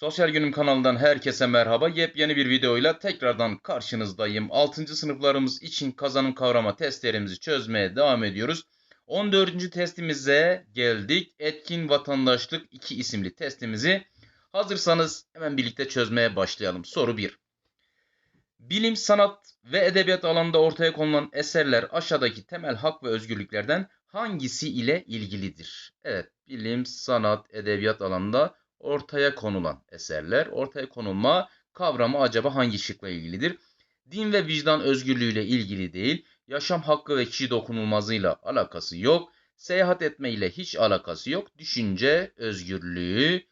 Sosyal Günüm kanalından herkese merhaba. Yepyeni bir videoyla tekrardan karşınızdayım. 6. sınıflarımız için kazanım kavrama testlerimizi çözmeye devam ediyoruz. 14. testimize geldik. Etkin Vatandaşlık 2 isimli testimizi hazırsanız hemen birlikte çözmeye başlayalım. Soru 1. Bilim, sanat ve edebiyat alanında ortaya konulan eserler aşağıdaki temel hak ve özgürlüklerden hangisi ile ilgilidir? Evet, bilim, sanat, edebiyat alanında ortaya konulan eserler. Ortaya konulma kavramı acaba hangi şıkla ilgilidir? Din ve vicdan özgürlüğüyle ilgili değil, yaşam hakkı ve kişi dokunulmazlığıyla alakası yok, seyahat etme ile hiç alakası yok, düşünce özgürlüğü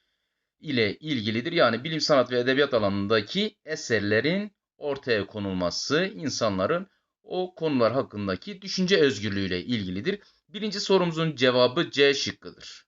ile ilgilidir. Yani bilim, sanat ve edebiyat alanındaki eserlerin ortaya konulması insanların o konular hakkındaki düşünce özgürlüğüyle ilgilidir. Birinci sorumuzun cevabı C şıkkıdır.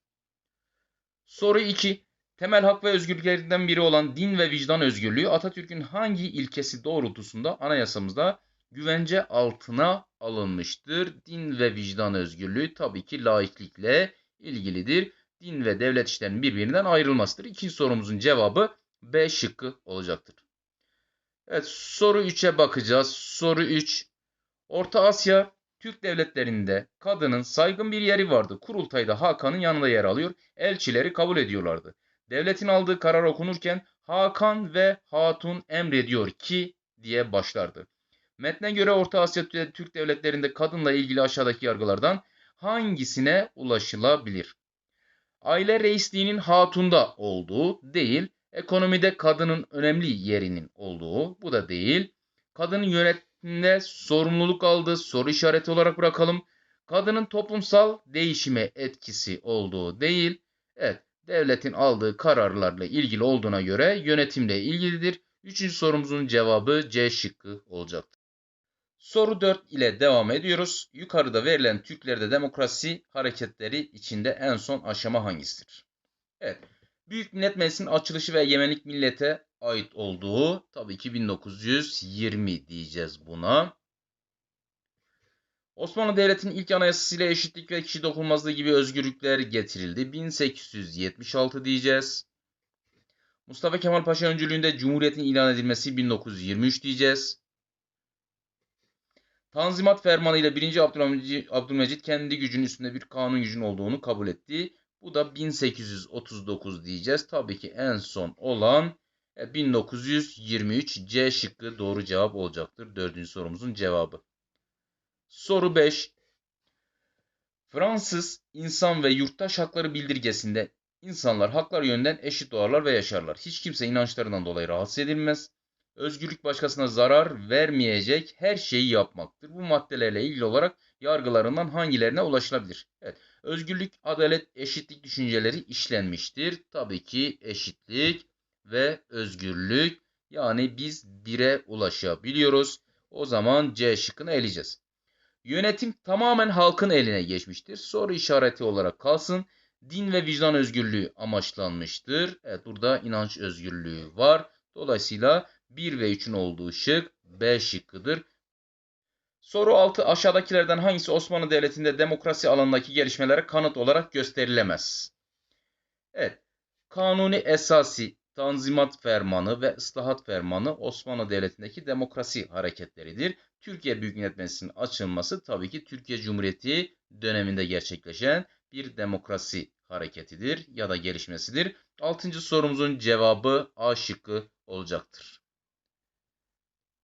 Soru 2. Temel hak ve özgürlüklerinden biri olan din ve vicdan özgürlüğü Atatürk'ün hangi ilkesi doğrultusunda anayasamızda güvence altına alınmıştır? Din ve vicdan özgürlüğü tabii ki laiklikle ilgilidir. Din ve devlet işlerinin birbirinden ayrılmasıdır. İkinci sorumuzun cevabı B şıkkı olacaktır. Evet soru 3'e bakacağız. Soru 3. Orta Asya Türk devletlerinde kadının saygın bir yeri vardı. Kurultayda Hakan'ın yanında yer alıyor. Elçileri kabul ediyorlardı. Devletin aldığı karar okunurken Hakan ve Hatun emrediyor ki diye başlardı. Metne göre Orta Asya Türk devletlerinde kadınla ilgili aşağıdaki yargılardan hangisine ulaşılabilir? Aile reisliğinin hatunda olduğu değil, ekonomide kadının önemli yerinin olduğu bu da değil, kadının yönetimde sorumluluk aldığı soru işareti olarak bırakalım. Kadının toplumsal değişime etkisi olduğu değil, evet devletin aldığı kararlarla ilgili olduğuna göre yönetimle ilgilidir. Üçüncü sorumuzun cevabı C şıkkı olacaktır. Soru 4 ile devam ediyoruz. Yukarıda verilen Türklerde demokrasi hareketleri içinde en son aşama hangisidir? Evet. Büyük Millet Meclisi'nin açılışı ve Yemenlik millete ait olduğu tabii ki 1920 diyeceğiz buna. Osmanlı Devleti'nin ilk anayasasıyla eşitlik ve kişi dokunmazlığı gibi özgürlükler getirildi. 1876 diyeceğiz. Mustafa Kemal Paşa öncülüğünde Cumhuriyet'in ilan edilmesi 1923 diyeceğiz. Tanzimat Fermanı ile 1. Abdülhamid, Abdülmecit kendi gücünün üstünde bir kanun gücünün olduğunu kabul etti. Bu da 1839 diyeceğiz. Tabii ki en son olan 1923 e, C şıkkı doğru cevap olacaktır. Dördüncü sorumuzun cevabı. Soru 5. Fransız İnsan ve Yurttaş Hakları Bildirgesi'nde insanlar haklar yönden eşit doğarlar ve yaşarlar. Hiç kimse inançlarından dolayı rahatsız edilmez. Özgürlük başkasına zarar vermeyecek her şeyi yapmaktır. Bu maddelerle ilgili olarak yargılarından hangilerine ulaşılabilir? Evet. Özgürlük, adalet, eşitlik düşünceleri işlenmiştir. Tabii ki eşitlik ve özgürlük. Yani biz bire ulaşabiliyoruz. O zaman C şıkkını eleyeceğiz. Yönetim tamamen halkın eline geçmiştir. Soru işareti olarak kalsın. Din ve vicdan özgürlüğü amaçlanmıştır. Evet burada inanç özgürlüğü var. Dolayısıyla 1 ve 3'ün olduğu şık B şıkkıdır. Soru 6 aşağıdakilerden hangisi Osmanlı Devleti'nde demokrasi alanındaki gelişmelere kanıt olarak gösterilemez? Evet. Kanuni esasi Tanzimat Fermanı ve Islahat Fermanı Osmanlı Devleti'ndeki demokrasi hareketleridir. Türkiye Büyük Millet Meclisi'nin açılması tabii ki Türkiye Cumhuriyeti döneminde gerçekleşen bir demokrasi hareketidir ya da gelişmesidir. Altıncı sorumuzun cevabı A şıkkı olacaktır.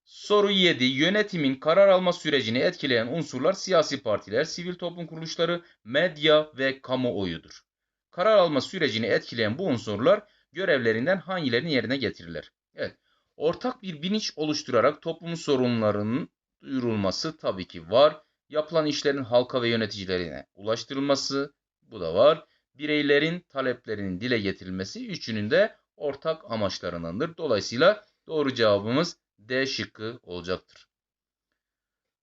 Soru 7. Yönetimin karar alma sürecini etkileyen unsurlar siyasi partiler, sivil toplum kuruluşları, medya ve kamuoyudur. Karar alma sürecini etkileyen bu unsurlar görevlerinden hangilerini yerine getirirler? Evet. Ortak bir bilinç oluşturarak toplumun sorunlarının duyurulması tabii ki var. Yapılan işlerin halka ve yöneticilerine ulaştırılması bu da var. Bireylerin taleplerinin dile getirilmesi üçünün de ortak amaçlarındandır. Dolayısıyla doğru cevabımız D şıkkı olacaktır.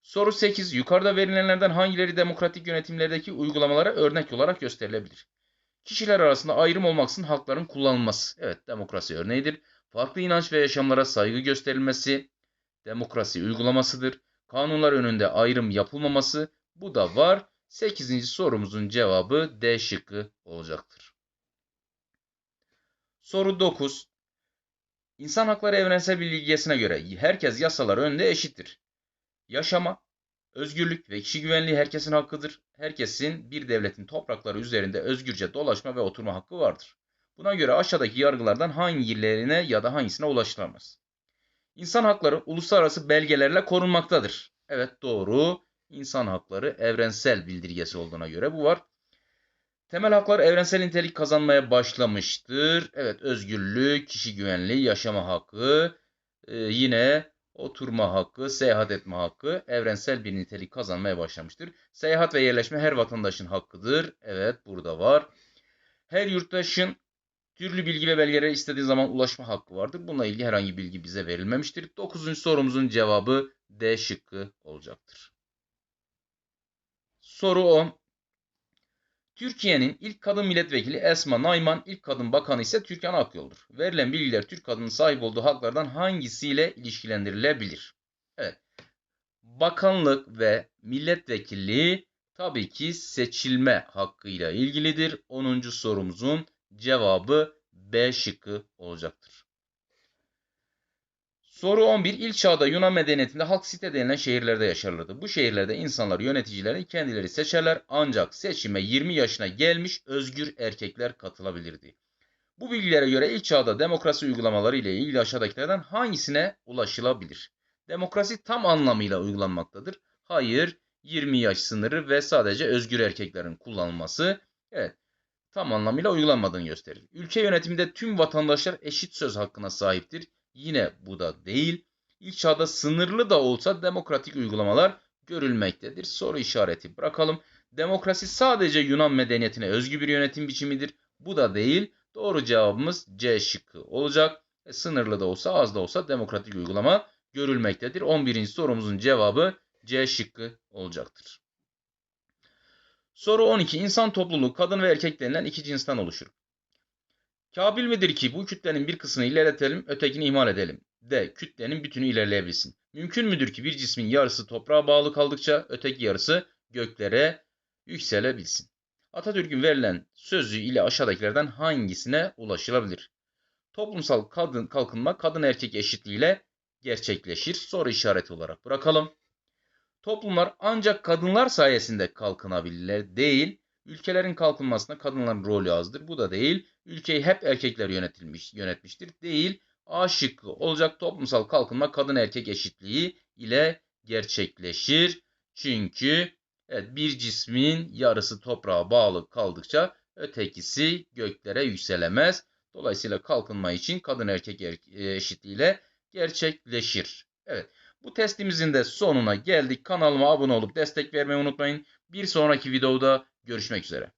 Soru 8. Yukarıda verilenlerden hangileri demokratik yönetimlerdeki uygulamalara örnek olarak gösterilebilir? Kişiler arasında ayrım olmaksızın hakların kullanılması. Evet demokrasi örneğidir. Farklı inanç ve yaşamlara saygı gösterilmesi demokrasi uygulamasıdır. Kanunlar önünde ayrım yapılmaması bu da var. 8. sorumuzun cevabı D şıkkı olacaktır. Soru 9. İnsan hakları evrensel bilgisine göre herkes yasalar önünde eşittir. Yaşama, özgürlük ve kişi güvenliği herkesin hakkıdır. Herkesin bir devletin toprakları üzerinde özgürce dolaşma ve oturma hakkı vardır. Buna göre aşağıdaki yargılardan hangilerine ya da hangisine ulaşılamaz? İnsan hakları uluslararası belgelerle korunmaktadır. Evet doğru. İnsan hakları evrensel bildirgesi olduğuna göre bu var. Temel haklar evrensel nitelik kazanmaya başlamıştır. Evet özgürlük, kişi güvenliği, yaşama hakkı, e, yine oturma hakkı, seyahat etme hakkı evrensel bir nitelik kazanmaya başlamıştır. Seyahat ve yerleşme her vatandaşın hakkıdır. Evet burada var. Her yurttaşın türlü bilgi ve belgelere istediği zaman ulaşma hakkı vardır. Bununla ilgili herhangi bilgi bize verilmemiştir. Dokuzuncu sorumuzun cevabı D şıkkı olacaktır. Soru 10. Türkiye'nin ilk kadın milletvekili Esma Nayman, ilk kadın bakanı ise Türkan Akyol'dur. Verilen bilgiler Türk kadının sahip olduğu haklardan hangisiyle ilişkilendirilebilir? Evet. Bakanlık ve milletvekilliği tabii ki seçilme hakkıyla ilgilidir. 10. sorumuzun cevabı B şıkkı olacaktır. Soru 11. İlk çağda Yunan medeniyetinde halk site denilen şehirlerde yaşarlardı. Bu şehirlerde insanlar yöneticilerini kendileri seçerler ancak seçime 20 yaşına gelmiş özgür erkekler katılabilirdi. Bu bilgilere göre ilk çağda demokrasi uygulamaları ile ilgili aşağıdakilerden hangisine ulaşılabilir? Demokrasi tam anlamıyla uygulanmaktadır. Hayır, 20 yaş sınırı ve sadece özgür erkeklerin kullanılması. Evet, tam anlamıyla uygulanmadığını gösterir. Ülke yönetiminde tüm vatandaşlar eşit söz hakkına sahiptir. Yine bu da değil. İlk çağda sınırlı da olsa demokratik uygulamalar görülmektedir. Soru işareti bırakalım. Demokrasi sadece Yunan medeniyetine özgü bir yönetim biçimidir. Bu da değil. Doğru cevabımız C şıkkı olacak. E, sınırlı da olsa az da olsa demokratik uygulama görülmektedir. 11. sorumuzun cevabı C şıkkı olacaktır. Soru 12. İnsan topluluğu kadın ve erkek denilen iki cinsten oluşur. Kabil midir ki bu kütlenin bir kısmını ilerletelim, ötekini ihmal edelim? D. Kütlenin bütünü ilerleyebilsin. Mümkün müdür ki bir cismin yarısı toprağa bağlı kaldıkça öteki yarısı göklere yükselebilsin? Atatürk'ün verilen sözü ile aşağıdakilerden hangisine ulaşılabilir? Toplumsal kadın kalkınma kadın erkek eşitliğiyle gerçekleşir. Soru işareti olarak bırakalım. Toplumlar ancak kadınlar sayesinde kalkınabilirler değil, ülkelerin kalkınmasında kadınların rolü azdır. Bu da değil. Ülkeyi hep erkekler yönetilmiş, yönetmiştir. Değil. A şıkkı olacak toplumsal kalkınma kadın erkek eşitliği ile gerçekleşir. Çünkü evet, bir cismin yarısı toprağa bağlı kaldıkça ötekisi göklere yükselemez. Dolayısıyla kalkınma için kadın erkek eşitliği ile gerçekleşir. Evet. Bu testimizin de sonuna geldik. Kanalıma abone olup destek vermeyi unutmayın. Bir sonraki videoda görüşmek üzere.